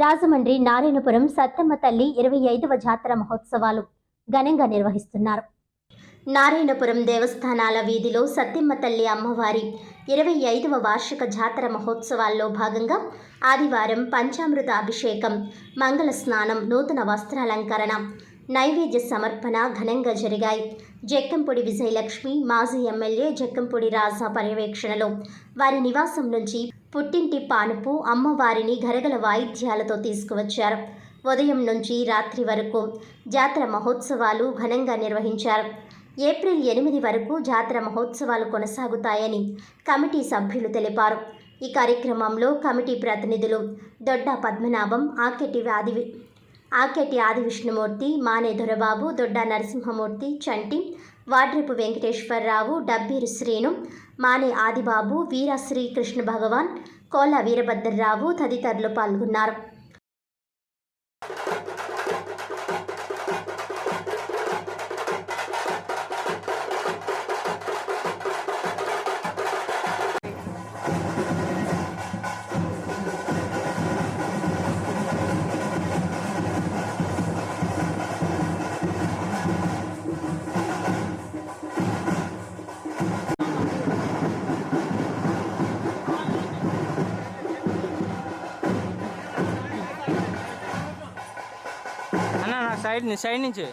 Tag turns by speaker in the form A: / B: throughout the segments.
A: రాజమండ్రి నారాయణపురం సత్తమ్మ తల్లి ఇరవై ఐదవ జాతర మహోత్సవాలు ఘనంగా నిర్వహిస్తున్నారు. నారాయణపురం దేవస్థానాల వీధిలో సత్యమ్మ తల్లి అమ్మవారి ఇరవై ఐదవ వార్షిక జాతర మహోత్సవాల్లో భాగంగా ఆదివారం పంచామృత అభిషేకం మంగళ స్నానం నూతన వస్త్రాలంకరణ నైవేద్య సమర్పణ ఘనంగా జరిగాయి. జక్కంపొడి విజయలక్ష్మి మాజీ ఎమ్మెల్యే జక్కంపొడి రాజా పర్యవేక్షణలో వారి నివాసం నుంచి పుట్టింటి పానుపు అమ్మవారిని గరగల వాయిద్యాలతో తీసుకువచ్చారు. ఉదయం నుంచి రాత్రి వరకు జాతర మహోత్సవాలు ఘనంగా నిర్వహించారు. ఏప్రిల్ ఎనిమిది వరకు జాతర మహోత్సవాలు కొనసాగుతాయని కమిటీ సభ్యులు తెలిపారు. ఈ కార్యక్రమంలో కమిటీ ప్రతినిధులు దొడ్డ పద్మనాభం ఆకెటి ఆది ఆకెటి ఆది విష్ణుమూర్తి మానే దొరబాబు దొడ్డ నరసింహమూర్తి చంటి వాడ్రేపు వెంకటేశ్వరరావు డబ్బీరు శ్రీను మానే ఆదిబాబు వీర శ్రీకృష్ణ భగవాన్ కోల వీరభద్రరావు తదితరులు పాల్గొన్నారు.
B: సైడ్ ని- సైడ్ నుంచి.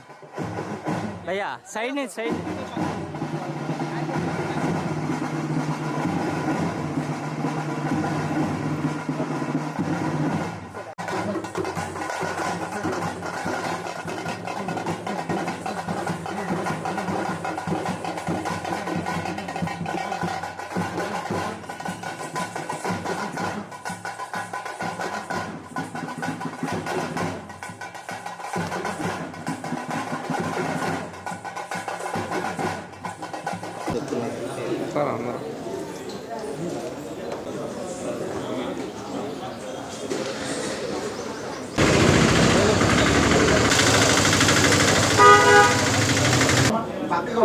B: భయ్యా సైడ్ నుంచి సైడ్
C: సార్ అందరూ
D: పక్కగా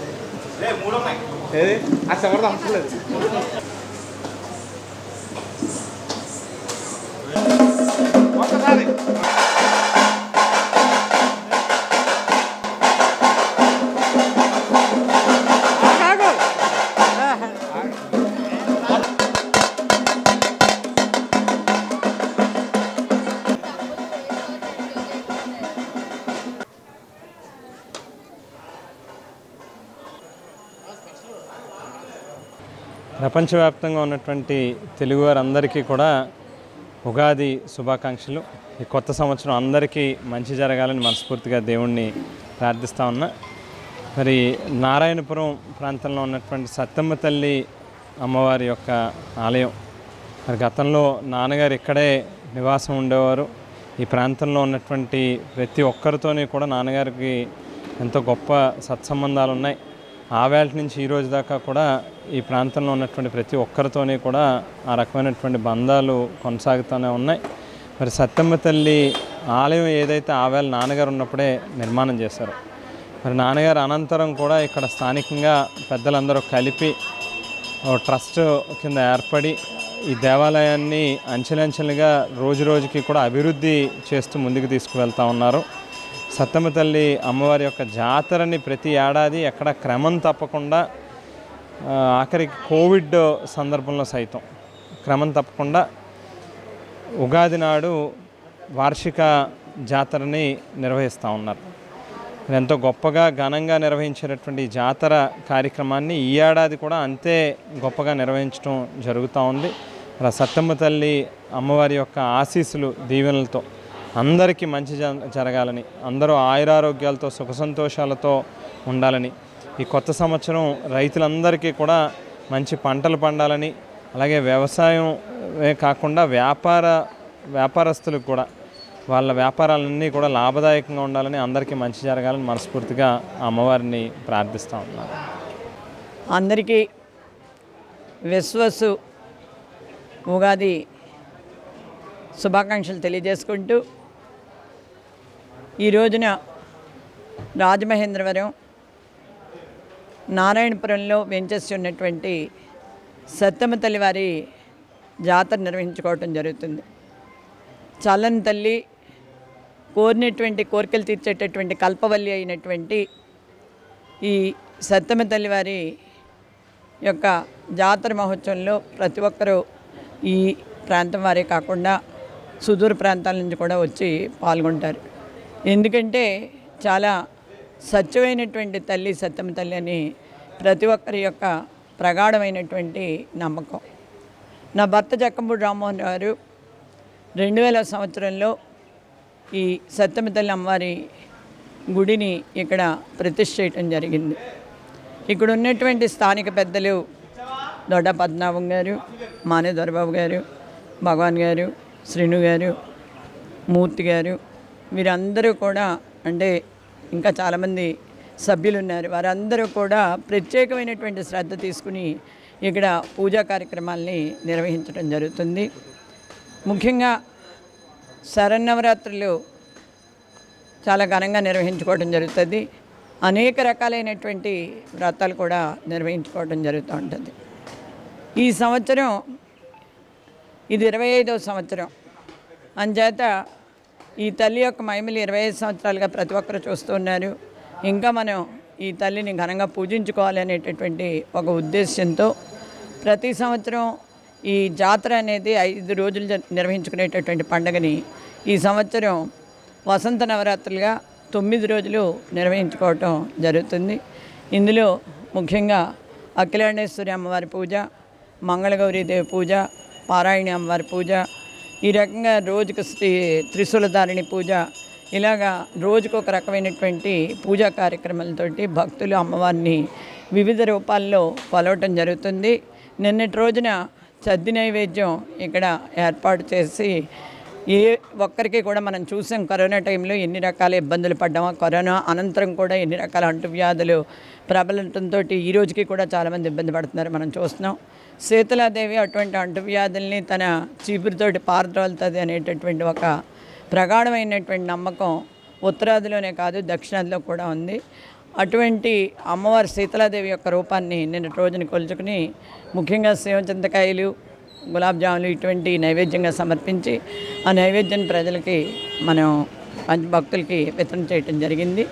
C: ఏది? అసలు సెవెన్ అవసరం ఒకసారి
B: ప్రపంచవ్యాప్తంగా ఉన్నటువంటి తెలుగువారందరికీ కూడా ఉగాది శుభాకాంక్షలు. ఈ కొత్త సంవత్సరం అందరికీ మంచి జరగాలని మనస్ఫూర్తిగా దేవుణ్ణి ప్రార్థిస్తా ఉన్నా. మరి నారాయణపురం ప్రాంతంలో ఉన్నటువంటి సత్తమ్మ తల్లి అమ్మవారి యొక్క ఆలయం. మరి గతంలో నాన్నగారు ఇక్కడే నివాసం ఉండేవారు. ఈ ప్రాంతంలో ఉన్నటువంటి ప్రతి ఒక్కరితోనే కూడా నాన్నగారికి ఎంతో గొప్ప సత్సంబంధాలు ఉన్నాయి ఆ వేళ నుంచి ఈ రోజు దాకా కూడా ఈ ప్రాంతంలో ఉన్నటువంటి ప్రతి ఒక్కరితోనే కూడా ఆ రకమైనటువంటి బంధాలు కొనసాగుతూనే ఉన్నాయి. మరి సత్తమ్మ తల్లి ఆలయం ఏదైతే ఆ వేళ నాన్నగారు ఉన్నప్పుడే నిర్మాణం చేశారు మరి నాన్నగారు అనంతరం కూడా ఇక్కడ స్థానికంగా పెద్దలందరూ కలిపి ట్రస్ట్ కింద ఏర్పడి ఈ దేవాలయాన్ని అంచెలంచెలుగా రోజు రోజుకి కూడా అభివృద్ధి చేస్తూ ముందుకు తీసుకువెళ్తా ఉన్నారు. సత్తమ్మ తల్లి అమ్మవారి యొక్క జాతరని ప్రతి ఏడాది ఎక్కడ క్రమం తప్పకుండా ఆఖరికి కోవిడ్ సందర్భంలో సైతం క్రమం తప్పకుండా ఉగాది నాడు వార్షిక జాతరని నిర్వహిస్తూ ఉన్నారు. ఎంతో గొప్పగా ఘనంగా నిర్వహించేటటువంటి జాతర కార్యక్రమాన్ని ఈ ఏడాది కూడా అంతే గొప్పగా నిర్వహించడం జరుగుతూ ఉంది. అలా సత్తమ్మ తల్లి అమ్మవారి యొక్క ఆశీస్సులు దీవెనలతో అందరికీ మంచి జ- జరగాలని అందరూ ఆయురారోగ్యాలతో సుఖ సంతోషాలతో ఉండాలని ఈ కొత్త సంవత్సరం రైతులందరికీ కూడా మంచి పంటలు పండాలని అలాగే వ్యవసాయం కాకుండా వ్యాపార వ్యాపారస్తులకు కూడా వాళ్ళ వ్యాపారాలన్నీ కూడా లాభదాయకంగా ఉండాలని అందరికీ మంచి జరగాలని మనస్ఫూర్తిగా అమ్మవారిని ప్రార్థిస్తూ ఉన్నాను
E: అందరికీ విశ్వసు ఉగాది శుభాకాంక్షలు తెలియజేసుకుంటూ ఈ రోజున రాజమహేంద్రవరం నారాయణపురంలో వెంచేసి ఉన్నటువంటి సత్తమ్మ తల్లి వారి జాతర నిర్వహించుకోవటం జరుగుతుంది. చల్లని తల్లి కోరినటువంటి కోరికలు తీర్చేటటువంటి కల్పవల్లి అయినటువంటి ఈ సత్తమ్మ తల్లి వారి యొక్క జాతర మహోత్సవంలో ప్రతి ఒక్కరూ ఈ ప్రాంతం వారే కాకుండా సుదూర ప్రాంతాల నుంచి కూడా వచ్చి పాల్గొంటారు. ఎందుకంటే చాలా సత్యమైనటువంటి తల్లి సత్యం తల్లి అని ప్రతి ఒక్కరి యొక్క ప్రగాఢమైనటువంటి నమ్మకం. నా భర్త జక్కంపూడి రామ్మోహన్ గారు రెండు వేల సంవత్సరంలో ఈ సత్యమ తల్లి అమ్మవారి గుడిని ఇక్కడ ప్రతిష్ఠ చేయటం జరిగింది. ఇక్కడ ఉన్నటువంటి స్థానిక పెద్దలు దొడ్డ పద్మనాభం గారు మానే దొరబాబు గారు భగవాన్ గారు శ్రీను గారు మూర్తి గారు వీరందరూ కూడా అంటే ఇంకా చాలామంది సభ్యులు ఉన్నారు వారందరూ కూడా ప్రత్యేకమైనటువంటి శ్రద్ధ తీసుకుని ఇక్కడ పూజా కార్యక్రమాల్ని నిర్వహించడం జరుగుతుంది. ముఖ్యంగా శరన్నవరాత్రులు చాలా ఘనంగా నిర్వహించుకోవడం జరుగుతుంది. అనేక రకాలైనటువంటి వ్రతాలు కూడా నిర్వహించుకోవడం జరుగుతూ ఉంటుంది. ఈ సంవత్సరం ఇది ఇరవై ఐదవ సంవత్సరం. అంచేత ఈ తల్లి యొక్క మహిమలు ఇరవై ఐదు సంవత్సరాలుగా ప్రతి ఒక్కరు చూస్తూ ఉన్నారు. ఇంకా మనం ఈ తల్లిని ఘనంగా పూజించుకోవాలి అనేటటువంటి ఒక ఉద్దేశంతో ప్రతి సంవత్సరం ఈ జాతర అనేది ఐదు రోజులు జ- నిర్వహించుకునేటటువంటి పండుగని ఈ సంవత్సరం వసంత నవరాత్రులుగా తొమ్మిది రోజులు నిర్వహించుకోవటం జరుగుతుంది. ఇందులో ముఖ్యంగా అఖిలాండేశ్వరి అమ్మవారి పూజ మంగళగౌరీదేవి పూజ పారాయణి అమ్మవారి పూజ ఈ రకంగా రోజుకు శ్రీ త్రిశూలధారిణి పూజ ఇలాగా రోజుకు ఒక రకమైనటువంటి పూజా కార్యక్రమాలతోటి భక్తులు అమ్మవారిని వివిధ రూపాల్లో కొలవటం జరుగుతుంది. నిన్నటి రోజున సద్ది నైవేద్యం ఇక్కడ ఏర్పాటు చేసి ఏ ఒక్కరికి కూడా మనం చూసాం కరోనా టైంలో ఎన్ని రకాల ఇబ్బందులు పడ్డామో కరోనా అనంతరం కూడా ఎన్ని రకాల అంటువ్యాధులు ప్రబలటంతో ఈ రోజుకి కూడా చాలామంది ఇబ్బంది పడుతున్నారు మనం చూస్తున్నాం. శీతలాదేవి అటువంటి అంటువ్యాధుల్ని తన చీపురుతోటి పారద్రోలుతుంది అనేటటువంటి ఒక ప్రగాఢమైనటువంటి నమ్మకం ఉత్తరాదిలోనే కాదు దక్షిణాదిలో కూడా ఉంది. అటువంటి అమ్మవారి శీతలాదేవి యొక్క రూపాన్ని నిన్న రోజున కొలుచుకుని ముఖ్యంగా సేవచింతకాయలు గులాబ్ జాములు ఇటువంటి నైవేద్యంగా సమర్పించి ఆ నైవేద్యం ప్రజలకి మనం పంచ భక్తులకి వితరణ చేయటం జరిగింది.